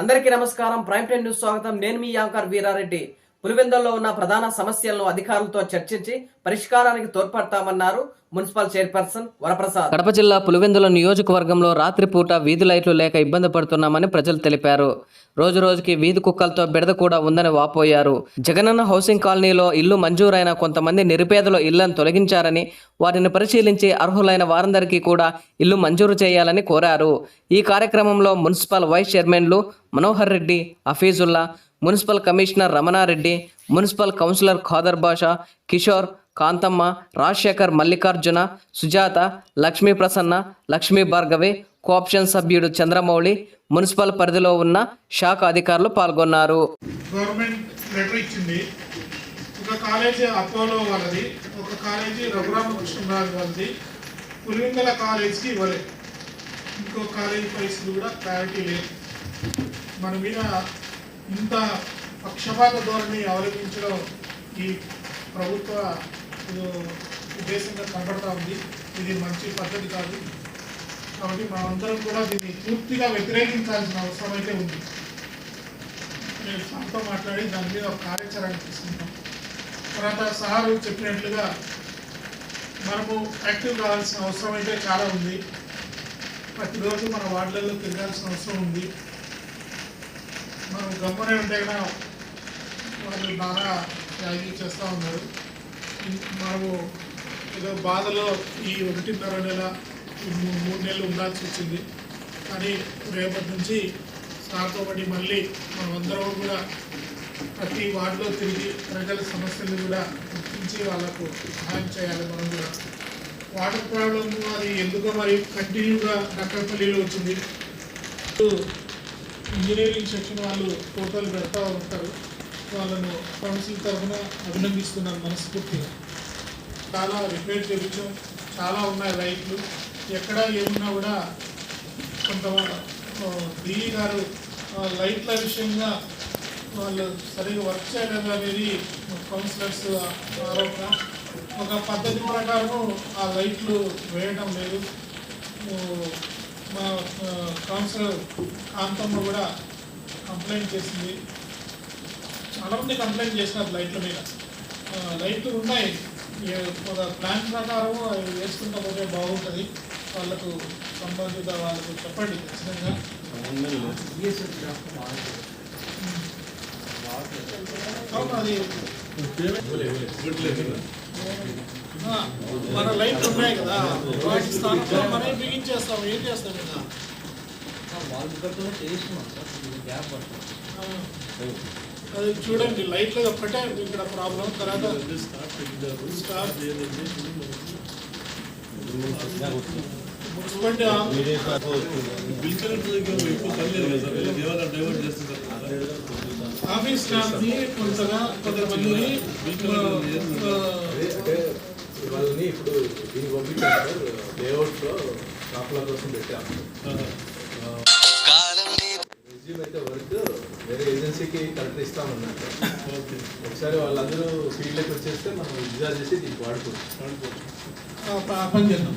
అందరికీ నమస్కారం. Prime time news స్వాగతం. నేను మీ యాంకర్ వీరారెడ్డి. పులివెందుల్లో ఉన్న ప్రధాన సమస్యలను అధికారులతో చర్చించి పరిష్కారానికి తోడ్పడతామన్నారు మున్సిపల్ చైర్పర్సన్ వరప్రసాద్. కడప జిల్లా పులివెందుల నియోజకవర్గంలో రాత్రిపూట వీధి లైట్లు లేక ఇబ్బంది పడుతున్నామని ప్రజలు తెలిపారు. రోజు రోజుకి వీధి కుక్కలతో బిడద కూడా ఉందని వాపోయారు. జగనన్న హౌసింగ్ కాలనీలో ఇల్లు మంజూరైన కొంతమంది నిరుపేదల ఇళ్ళను తొలగించారని వారిని పరిశీలించి అర్హులైన వారందరికీ కూడా ఇల్లు మంజూరు చేయాలని కోరారు. ఈ కార్యక్రమంలో మున్సిపల్ వైస్ చైర్మన్లు Manohar Reddy Hafeezulla municipal commissioner Ramanareddy municipal councillor Khader Basha Kishore Kanthamma Rajasekhar Mallikarjuna Sujatha Lakshmi Prasanna Lakshmi Bhargavi cooption సభ్యుడు చంద్రమౌళి మున్సిపల్ పరిధిలో ఉన్న శాఖ అధికారులు పాల్గొన్నారు. గవర్నమెంట్ లెటర్ ఇచ్చింది. ఒక కాలేజీ అపోలో వాళ్ళది ఒక కాలేజీ రఘురామకృష్ణరాజు వాళ్ళది పులివెందుల కాలేజీకి ఇవ్వలేదు. ఇంకో కాలేజీ పరిస్థితి కూడా క్లారిటీ లేదు. మన మీద ఇంత పక్షపాత ధోరణి అవలంబించడం ఈ ప్రభుత్వ ఉద్దేశంగా కనబడతా ఉంది. ఇది మంచి పద్ధతి కాదు. కాబట్టి మనమందరం కూడా దీన్ని పూర్తిగా వ్యతిరేకించాల్సిన అవసరం అయితే ఉంది. నేను సార్తో మాట్లాడి దాని మీద ఒక కార్యాచరణ తీసుకుంటాం. తర్వాత సార్ చెప్పినట్లుగా మనము యాక్టివ్ కావాల్సిన అవసరం అయితే చాలా ఉంది. ప్రతిరోజు మన వార్డులలో తిరగాల్సిన అవసరం ఉంది. మనం గమ్మనే ఉంటే కనుక వాళ్ళు బాగా త్యాగి చేస్తూ ఉన్నారు. మనము ఏదో బాధలో ఈ ఒకటిన్నర నెల మూడు నెలలు ఉండాల్సి వచ్చింది. కానీ రేపటి నుంచి సార్తో పాటు మళ్ళీ మనమందరం కూడా ప్రతి వార్డులో తిరిగి ప్రజల సమస్యలను కూడా గుర్తించి వాళ్ళకు సహాయం చేయాలి మనం కూడా. వాటర్ ప్రాబ్లమ్ అది ఎందుకో మరి కంటిన్యూగా నక్కపల్లిలో వచ్చింది. ఇంజనీరింగ్ సెక్షన్ వాళ్ళు ఫోటోలు పెడతా ఉంటారు. వాళ్ళను కౌన్సిల్ తరఫున అభినందిస్తున్నాను మనస్ఫూర్తిగా. చాలా రిపేర్ చేయించాం చాలా ఉన్నాయి లైట్లు ఎక్కడ ఏమున్నా కూడా కొంత ఢిల్లీ గారు లైట్ల విషయంగా వాళ్ళు సరిగా వర్క్ చేయలేదు అనేది కౌన్సిలర్స్ ఆరోపణ. ఒక పద్ధతి ప్రకారం ఆ లైట్లు వేయడం లేదు. మా కౌన్సిలర్ కాంతమ్మ కూడా కంప్లైంట్ చేసింది. చాలామంది కంప్లైంట్ చేసినారు లైట్ల మీద. లైట్లు ఉన్నాయి. ఒక ప్లాన్ ప్రకారం అవి వేసుకుంటా పోతే బాగుంటుంది. వాళ్ళకు సంబంధిత వాళ్ళకు చెప్పండి ఖచ్చితంగా. అది మన లైట్లు ఉన్నాయి కదా వాటి స్థానంలో మనం బిగించేస్తాం ఏం చేస్తాం ఆ, అది చూడండి లైట్లు ఒక్కటే ఇక్కడ ప్రాబ్లం తర్వాత మున్సిపాలిటీ ఆఫీస్ స్టాఫ్ని కొంతగా కొంతమందిని వాళ్ళని ఇప్పుడు దీనికి పంపించారు లేఅవుట్లో షాప్ల కోసం పెట్టాము. రెజ్యూమ్ అయితే వర్క్ వేరే ఏజెన్సీకి కలెక్టర్ ఇస్తామన్నారు ఒకసారి వాళ్ళందరూ ఫీల్డ్లోకి వచ్చేస్తే మనం విత్డ్రా చేసి దీనికి వాడుకోవచ్చు. పని చేద్దాం.